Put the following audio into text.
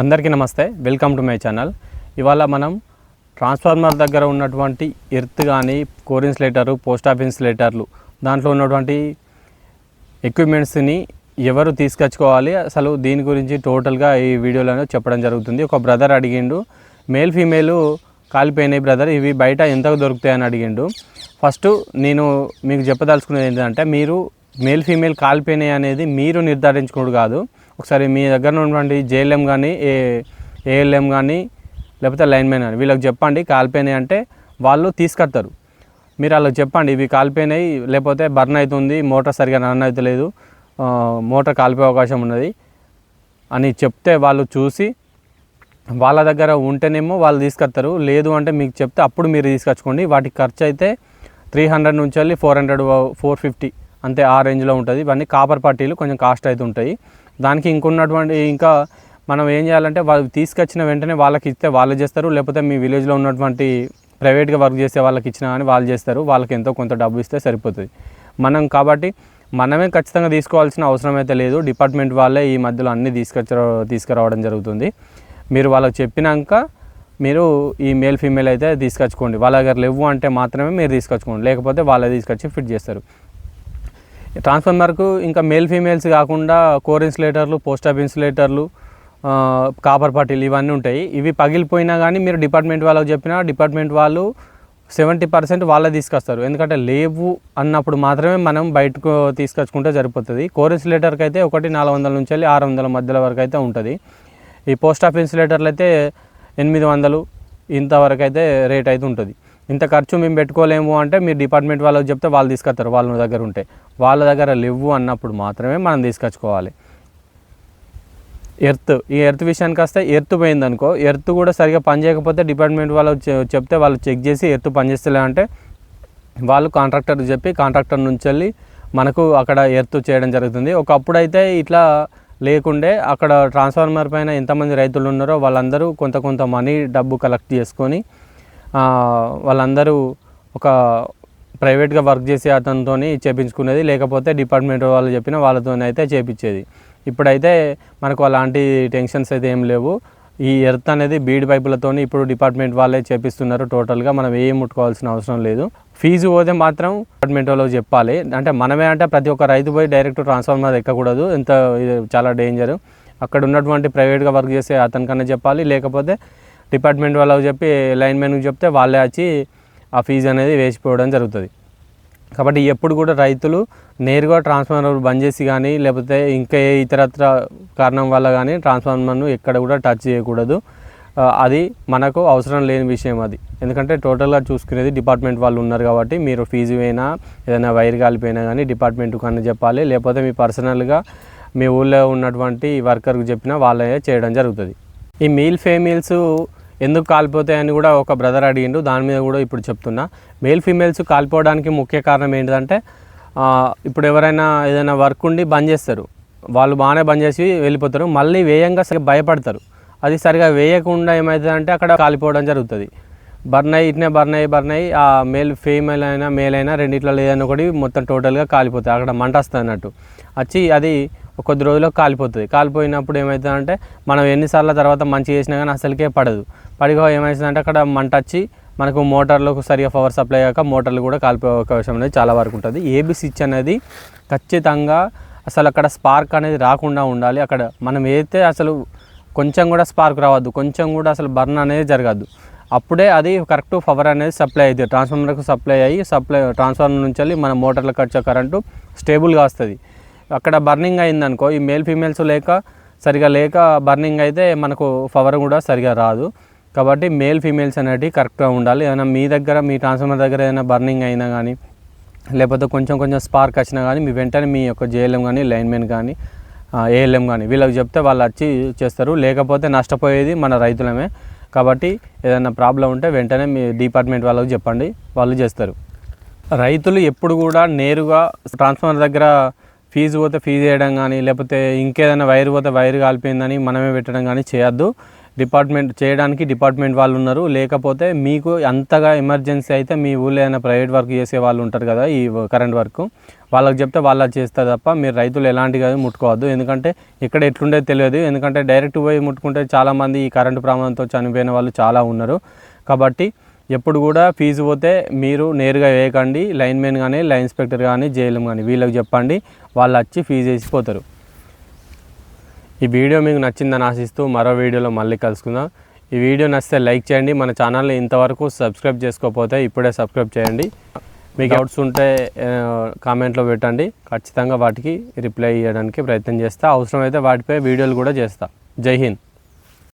అందరికీ నమస్తే. Welcome to my channel. ఇవాళ మనం ట్రాన్స్ఫార్మర్ దగ్గర ఉన్నటువంటి ఎర్త్ కానీ కోర్ ఇన్సులేటరు పోస్ట్ ఆఫ్ ఇన్సులేటర్లు దాంట్లో ఉన్నటువంటి ఎక్విప్మెంట్స్ని ఎవరు తీసుకొచ్చుకోవాలి? అసలు దీని గురించి టోటల్గా ఈ వీడియోలో చెప్పడం జరుగుతుంది. ఒక బ్రదర్ అడిగిండు మేల్ ఫీమేల్ కాలిపోయినాయి బ్రదర్ ఇవి బయట ఎంతకు దొరుకుతాయని అడిగిండు. ఫస్ట్ నేను మీకు చెప్పదలుచుకునేది ఏంటంటే మీరు మేల్ ఫీమేల్ కాలిపోయినాయి అనేది మీరు నిర్ధారించుకోడు కాదు. ఒకసారి మీ దగ్గర ఉన్నటువంటి జేఎల్ఎం కానీ ఏ ఏఎల్ఎం కానీ లేకపోతే లైన్మెన్ కానీ వీళ్ళకి చెప్పండి కాలిపోయినాయి అంటే వాళ్ళు తీసుకొస్తారు. మీరు వాళ్ళకి చెప్పండి ఇవి కాలిపోయినాయి లేకపోతే బర్న్ అవుతుంది మోటార్ సరిగా రన్ అవుతలేదు మోటార్ కాలిపోయే అవకాశం ఉన్నది అని చెప్తే వాళ్ళు చూసి వాళ్ళ దగ్గర ఉంటేనేమో వాళ్ళు తీసుకొస్తారు. లేదు అంటే మీకు చెప్తే అప్పుడు మీరు తీసుకొచ్చుకోండి. వాటికి ఖర్చు అయితే త్రీ హండ్రెడ్ నుంచి వెళ్ళి ఫోర్ హండ్రెడ్ ఫోర్ ఫిఫ్టీ అంతే ఆ రేంజ్లో ఉంటుంది. ఇవన్నీ కాపర్ పట్టీలు కొంచెం కాస్ట్ అయితే ఉంటాయి. దానికి ఇంకున్నటువంటి ఇంకా మనం ఏం చేయాలంటే వాళ్ళు తీసుకొచ్చిన వెంటనే వాళ్ళకి ఇస్తే వాళ్ళు చేస్తారు లేకపోతే మీ విలేజ్లో ఉన్నటువంటి ప్రైవేట్గా వర్క్ చేసే వాళ్ళకి ఇచ్చినా కానీ వాళ్ళు చేస్తారు వాళ్ళకి ఎంతో కొంత డబ్బు ఇస్తే సరిపోతుంది. మనం కాబట్టి మనమే ఖచ్చితంగా తీసుకోవాల్సిన అవసరం అయితే లేదు డిపార్ట్మెంట్ వాళ్ళే ఈ మధ్యలో అన్నీ తీసుకొచ్చ తీసుకురావడం జరుగుతుంది. మీరు వాళ్ళకి చెప్పినాక మీరు ఈ మేల్ ఫీమేల్ అయితే తీసుకొచ్చుకోండి. వాళ్ళ దగ్గర లేవు అంటే మాత్రమే మీరు తీసుకొచ్చుకోండి లేకపోతే వాళ్ళే తీసుకొచ్చి ఫిట్ చేస్తారు. ట్రాన్స్ఫార్మర్కు ఇంకా మేల్ ఫీమేల్స్ కాకుండా కోర్ ఇన్సులేటర్లు పోస్ట్ ఆఫ్ ఇన్సులేటర్లు కాపర్ పట్టీలు ఇవన్నీ ఉంటాయి. ఇవి పగిలిపోయినా కానీ మీరు డిపార్ట్మెంట్ వాళ్ళకి చెప్పినా డిపార్ట్మెంట్ వాళ్ళు సెవెంటీ పర్సెంట్ వాళ్ళే తీసుకొస్తారు. ఎందుకంటే లేవు అన్నప్పుడు మాత్రమే మనం బయటకు తీసుకొచ్చుకుంటే సరిపోతుంది. కోర్ ఇన్సులేటర్కి అయితే ఒకటి నాలుగు వందల నుంచి వెళ్ళి ఆరు వందల మధ్యలో వరకు అయితే ఉంటుంది. ఈ పోస్ట్ ఆఫ్ ఇన్సులేటర్లు అయితే ఎనిమిది వందలు ఇంతవరకు అయితే రేట్ అయితే ఉంటుంది. ఇంత ఖర్చు మేము పెట్టుకోలేము అంటే మీరు డిపార్ట్మెంట్ వాళ్ళకి చెప్తే వాళ్ళు తీసుకొస్తారు వాళ్ళ దగ్గర ఉంటే. వాళ్ళ దగ్గర లేవు అన్నప్పుడు మాత్రమే మనం తీసుకొచ్చుకోవాలి. ఎర్త్ ఈ ఎర్త్ విషయానికి వస్తే ఎర్త్ పోయిందనుకో ఎర్త్ కూడా సరిగా పనిచేయకపోతే డిపార్ట్మెంట్ వాళ్ళు చెప్తే వాళ్ళు చెక్ చేసి ఎర్త్ పనిచేస్తలే అంటే వాళ్ళు కాంట్రాక్టర్ చెప్పి కాంట్రాక్టర్ నుంచి వెళ్ళి మనకు అక్కడ ఎర్త్ చేయడం జరుగుతుంది. ఒకప్పుడు అయితే ఇట్లా లేకుండే అక్కడ ట్రాన్స్ఫార్మర్ పైన ఎంతమంది రైతులు ఉన్నారో వాళ్ళందరూ కొంత కొంత మనీ డబ్బు కలెక్ట్ చేసుకొని వాళ్ళందరూ ఒక ప్రైవేట్గా వర్క్ చేసే అతనితో చేపించుకునేది లేకపోతే డిపార్ట్మెంట్ వాళ్ళు చెప్పిన వాళ్ళతో అయితే చేపించేది. ఇప్పుడైతే మనకు అలాంటి టెన్షన్స్ అయితే ఏం లేవు. ఈ ఎర్త్ అనేది బీడ్ పైపులతో ఇప్పుడు డిపార్ట్మెంట్ వాళ్ళే చేపిస్తున్నారు టోటల్గా. మనం ఏం ముట్టుకోవాల్సిన అవసరం లేదు. ఫీజు పోతే మాత్రం డిపార్ట్మెంట్ వాళ్ళకి చెప్పాలి. అంటే మనమే అంటే ప్రతి ఒక్క రైతు పోయి డైరెక్ట్ ట్రాన్స్ఫార్మర్ ఎక్కకూడదు. ఎంత ఇది చాలా డేంజర్. అక్కడ ఉన్నటువంటి ప్రైవేట్గా వర్క్ చేసే అతనికన్నా చెప్పాలి. లేకపోతే డిపార్ట్మెంట్ వాళ్ళకి చెప్పి లైన్మెన్కి చెప్తే వాళ్ళే వచ్చి ఆ ఫీజు అనేది వేసిపోవడం జరుగుతుంది. కాబట్టి ఎప్పుడు కూడా రైతులు నేరుగా ట్రాన్స్ఫార్మర్ బంద్ చేసి కానీ లేకపోతే ఇంకా ఏ ఇతరత్ర కారణం వల్ల కానీ ట్రాన్స్ఫార్మర్ను ఎక్కడ కూడా టచ్ చేయకూడదు. అది మనకు అవసరం లేని విషయం అది. ఎందుకంటే టోటల్గా చూసుకునేది డిపార్ట్మెంట్ వాళ్ళు ఉన్నారు కాబట్టి మీరు ఫీజు అయినా ఏదైనా వైర్ కాలిపోయినా కానీ డిపార్ట్మెంట్ కన్నా చెప్పాలి. లేకపోతే మీ పర్సనల్గా మీ ఊళ్ళో ఉన్నటువంటి వర్కర్కి చెప్పినా వాళ్ళే చేయడం జరుగుతుంది. ఈ మీల్ ఫేమీల్స్ ఎందుకు కాలిపోతాయని కూడా ఒక బ్రదర్ అడిగిండు. దాని మీద కూడా ఇప్పుడు చెప్తున్నా. మేల్ ఫీమేల్స్ కాలిపోవడానికి ముఖ్య కారణం ఏంటంటే ఇప్పుడు ఎవరైనా ఏదైనా వర్క్ ఉండి బంద్ చేస్తారు. వాళ్ళు బాగానే బంద్ చేసి వెళ్ళిపోతారు. మళ్ళీ వేయంగా సరిగ్గా భయపడతారు. అది సరిగా వేయకుండా ఏమవుతుందంటే అక్కడ కాలిపోవడం జరుగుతుంది. బర్న్ అయ్యి ఇట్నే బర్న్ అయ్యి బర్న్ అయ్యి ఆ మేల్ ఫీమేల్ అయినా మేల్ అయినా రెండిట్లో ఏదైనా ఒకటి మొత్తం టోటల్గా కాలిపోతుంది అక్కడ మంట వస్తుంది అన్నట్టు వచ్చి అది కొద్ది రోజుల్లో కాలిపోతుంది. కాలిపోయినప్పుడు ఏమవుతుందంటే మనం ఎన్నిసార్లు తర్వాత మంచి చేసినా కానీ అసలుకే పడదు. పడిగా ఏమవుతుందంటే అక్కడ మంట వచ్చి మనకు మోటార్లకు సరిగా పవర్ సప్లై అయ్యాక మోటార్లు కూడా కాలిపోయే అవకాశం అనేది చాలా వరకు ఉంటుంది. ఏబీ స్విచ్ అనేది ఖచ్చితంగా అసలు అక్కడ స్పార్క్ అనేది రాకుండా ఉండాలి. అక్కడ మనం ఏదైతే అసలు కొంచెం కూడా స్పార్క్ రావద్దు కొంచెం కూడా అసలు బర్న్ అనేది జరగద్దు. అప్పుడే అది కరెక్ట్ పవర్ అనేది సప్లై అవుతుంది. ట్రాన్స్ఫార్మర్కు సప్లై అయ్యి సప్లై ట్రాన్స్ఫార్మర్ నుంచి వెళ్ళి మన మోటార్లకు వచ్చే కరెంటు స్టేబుల్గా వస్తుంది. అక్కడ బర్నింగ్ అయిందనుకో ఈ మేల్ ఫీమేల్స్ లేక సరిగా లేక బర్నింగ్ అయితే మనకు పవర్ కూడా సరిగా రాదు. కాబట్టి మేల్ ఫీమేల్స్ అనేటివి కరెక్ట్గా ఉండాలి. ఏదైనా మీ దగ్గర మీ ట్రాన్స్ఫార్మర్ దగ్గర ఏదైనా బర్నింగ్ అయినా కానీ లేకపోతే కొంచెం కొంచెం స్పార్క్ వచ్చినా కానీ మీ వెంటనే మీ యొక్క జేఎల్ఎం కానీ లైన్మెన్ కానీ ఏఎల్ఎం కానీ వీళ్ళకి చెప్తే వాళ్ళు వచ్చి చేస్తారు. లేకపోతే నష్టపోయేది మన రైతులమే. కాబట్టి ఏదైనా ప్రాబ్లం ఉంటే వెంటనే మీ డిపార్ట్మెంట్ వాళ్ళకి చెప్పండి. వాళ్ళు చేస్తారు. రైతులు ఎప్పుడు కూడా నేరుగా ట్రాన్స్ఫార్మర్ దగ్గర ఫీజు పోతే ఫీజు వేయడం కానీ లేకపోతే ఇంకేదైనా వైర్ పోతే వైర్ కాలిపోయిందని మనమే పెట్టడం కానీ చేయొద్దు. డిపార్ట్మెంట్ చేయడానికి డిపార్ట్మెంట్ వాళ్ళు ఉన్నారు. లేకపోతే మీకు అంతగా ఎమర్జెన్సీ అయితే మీ ఊళ్ళో ఏదైనా ప్రైవేట్ వర్క్ చేసే వాళ్ళు ఉంటారు కదా ఈ కరెంట్ వర్క్. వాళ్ళకి చెప్తే వాళ్ళు అది చేస్తారు తప్ప మీరు రైతులు ఎలాంటివి అది ముట్టుకోవద్దు. ఎందుకంటే ఇక్కడ ఎట్లుండేది తెలియదు. ఎందుకంటే డైరెక్ట్ పోయి ముట్టుకుంటే చాలామంది ఈ కరెంటు ప్రమాదంతో చనిపోయిన వాళ్ళు చాలా ఉన్నారు. కాబట్టి ఎప్పుడు కూడా ఫీజు పోతే మీరు నేరుగా వేయకండి లైన్మెన్ కానీ లైన్ ఇన్స్పెక్టర్ కానీ జైలం కానీ వీళ్ళకి చెప్పండి వాళ్ళు వచ్చి ఫీజు వేసిపోతారు ఈ వీడియో మీకు నచ్చిందని ఆశిస్తూ మరో వీడియోలో మళ్ళీ కలుసుకుందాం. ఈ వీడియో నచ్చితే లైక్ చేయండి మన ఛానల్ని ఇంతవరకు సబ్స్క్రైబ్ చేసుకోకపోతే ఇప్పుడే సబ్స్క్రైబ్ చేయండి. మీకు డౌట్స్ ఉంటే కామెంట్లో పెట్టండి. ఖచ్చితంగా వాటికి రిప్లై ఇవ్వడానికి ప్రయత్నం చేస్తా. అవసరమైతే వాటిపై వీడియోలు కూడా చేస్తా. జై హింద్.